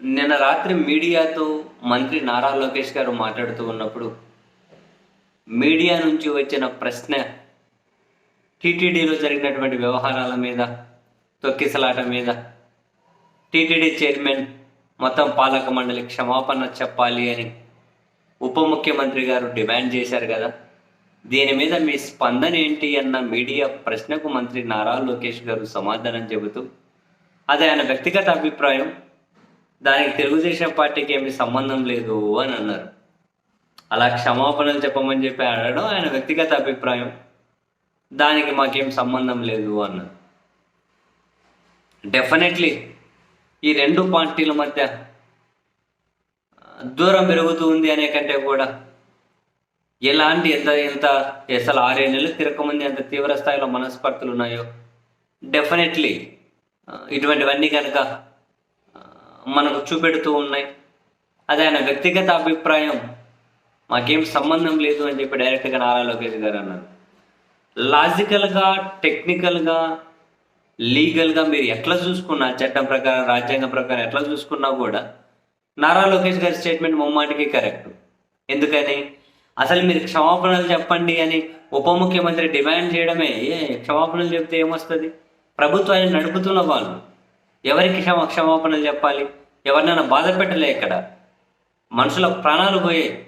నిన్న రాత్రి మీడియాతో మంత్రి నారా లోకేష్ గారు మాట్లాడుతూ ఉన్నప్పుడు మీడియా నుంచి వచ్చిన ప్రశ్న టీటీడీలో జరిగినటువంటి వ్యవహారాల మీద తొక్కిసలాట మీద టీటీడీ చైర్మన్ మొత్తం పాలక మండలి క్షమాపణ చెప్పాలి అని ఉప ముఖ్యమంత్రి గారు డిమాండ్ చేశారు కదా. దీని మీద మీ స్పందన ఏంటి అన్న మీడియా ప్రశ్నకు మంత్రి నారా లోకేష్ గారు సమాధానం చెబుతూ అది ఆయన వ్యక్తిగత అభిప్రాయం దానికి తెలుగుదేశం పార్టీకి ఏమి సంబంధం లేదు అని అన్నారు. అలా క్షమాపణలు చెప్పమని చెప్పి అడగడం ఆయన వ్యక్తిగత అభిప్రాయం. దానికి మాకేం సంబంధం లేదు అన్నారు. డెఫినెట్లీ ఈ రెండు పార్టీల మధ్య దూరం పెరుగుతూ ఉంది అనే కంటే కూడా ఎలాంటి ఎంత ఎంత అసలు ఆరే నెలలు తిరగకముందు ఎంత తీవ్ర స్థాయిలో మనస్పర్ధలు ఉన్నాయో డెఫినెట్లీ ఇటువంటివన్నీ కనుక మనకు చూపెడుతూ ఉన్నాయి. అది ఆయన వ్యక్తిగత అభిప్రాయం. మాకేం సంబంధం లేదు అని చెప్పి డైరెక్ట్గా నారా లోకేష్ గారు అన్నారు. లాజికల్గా టెక్నికల్గా లీగల్గా మీరు ఎట్లా చూసుకున్నా చట్టం ప్రకారం రాజ్యాంగం ప్రకారం ఎట్లా చూసుకున్నా కూడా నారా లోకేష్ గారి స్టేట్మెంట్ ముమ్మాటికి కరెక్ట్. ఎందుకని? అసలు మీరు క్షమాపణలు చెప్పండి అని ఉప ముఖ్యమంత్రి డిమాండ్ చేయడమే. ఏ క్షమాపణలు చెప్తే ఏమొస్తుంది? ప్రభుత్వాన్ని నడుపుతున్న వాళ్ళు. ఎవరికి క్షమ క్షమాపణలు చెప్పాలి? ఎవరినైనా బాధ పెట్టలే ఇక్కడ? మనుషుల ప్రాణాలు పోయాయి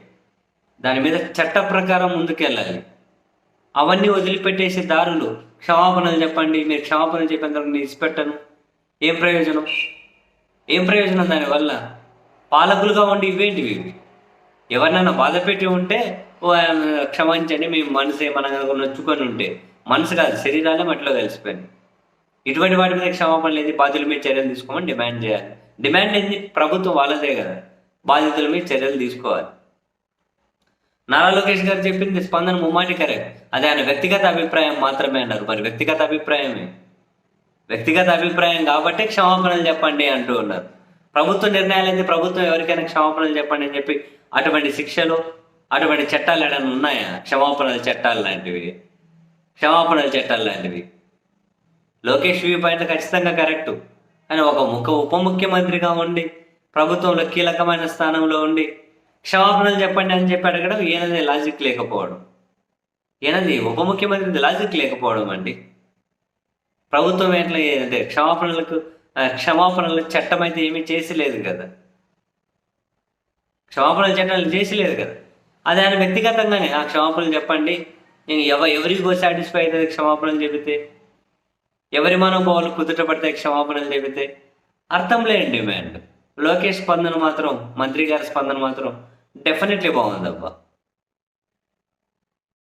దాని మీద చట్ట ప్రకారం ముందుకెళ్ళాలి. అవన్నీ వదిలిపెట్టేసి దారులు. క్షమాపణలు చెప్పండి. మీరు క్షమాపణలు చెప్పిన తర్వాత నేను ఇచ్చిపెట్టను. ఏం ప్రయోజనం? ఏం ప్రయోజనం దానివల్ల? పాలకులుగా ఉండి ఇవేంటివి? ఇవి ఎవరినైనా బాధ పెట్టి ఉంటే ఓ క్షమించండి మేము మనసు ఏమన్నా నొచ్చుకొని ఉంటే. మనసు కాదు శరీరాలే మట్టిలో కలిసిపోయింది ఇటువంటి వాటి మీద క్షమాపణ లేదు బాధ్యుల మీద చర్యలు తీసుకోమని డిమాండ్ చేయాలి. డిమాండ్ ఏంది ప్రభుత్వం వాళ్ళదే కదా. బాధితుల మీద చర్యలు తీసుకోవాలి. నారా లోకేష్ గారు చెప్పింది స్పందన ముమ్మాటికరే అది ఆయన వ్యక్తిగత అభిప్రాయం మాత్రమే అన్నారు. మరి వ్యక్తిగత అభిప్రాయమే వ్యక్తిగత అభిప్రాయం కాబట్టి క్షమాపణలు చెప్పండి అంటూ ఉన్నారు. ప్రభుత్వ నిర్ణయాలు ఏంది? ప్రభుత్వం ఎవరికైనా క్షమాపణలు చెప్పండి అని చెప్పి అటువంటి శిక్షలు అటువంటి చట్టాలు ఏమైనా ఉన్నాయా? క్షమాపణల చట్టాలు లాంటివి. క్షమాపణల చట్టాలు లాంటివి. లోకేష్ వ్యూ పాయింట్ ఖచ్చితంగా కరెక్ట్. అని ఒక ముఖ ఉప ముఖ్యమంత్రిగా ఉండి ప్రభుత్వంలో కీలకమైన స్థానంలో ఉండి క్షమాపణలు చెప్పండి అని చెప్పి అడగడం ఈయనది లాజిక్ లేకపోవడం. ఈయనది ఉప ముఖ్యమంత్రిది లాజిక్ లేకపోవడం అండి. ప్రభుత్వం ఎట్లా అంటే క్షమాపణలకు క్షమాపణలు చట్టం అయితే ఏమీ చేసిలేదు కదా. క్షమాపణలు చట్టాలు చేసిలేదు కదా. అది ఆయన వ్యక్తిగతంగానే ఆ క్షమాపణలు చెప్పండి. నేను ఎవ ఎవరికి సాటిస్ఫై అవుతుంది క్షమాపణలు చెబితే? ఎవరి మనోభావాలు కుదుట పడితే క్షమాపణలు చెబితే అర్థం లేని డిమాండ్. లోకేష్ స్పందన మాత్రం మంత్రి గారి స్పందన మాత్రం డెఫినెట్లీ బాగుందబ్బా.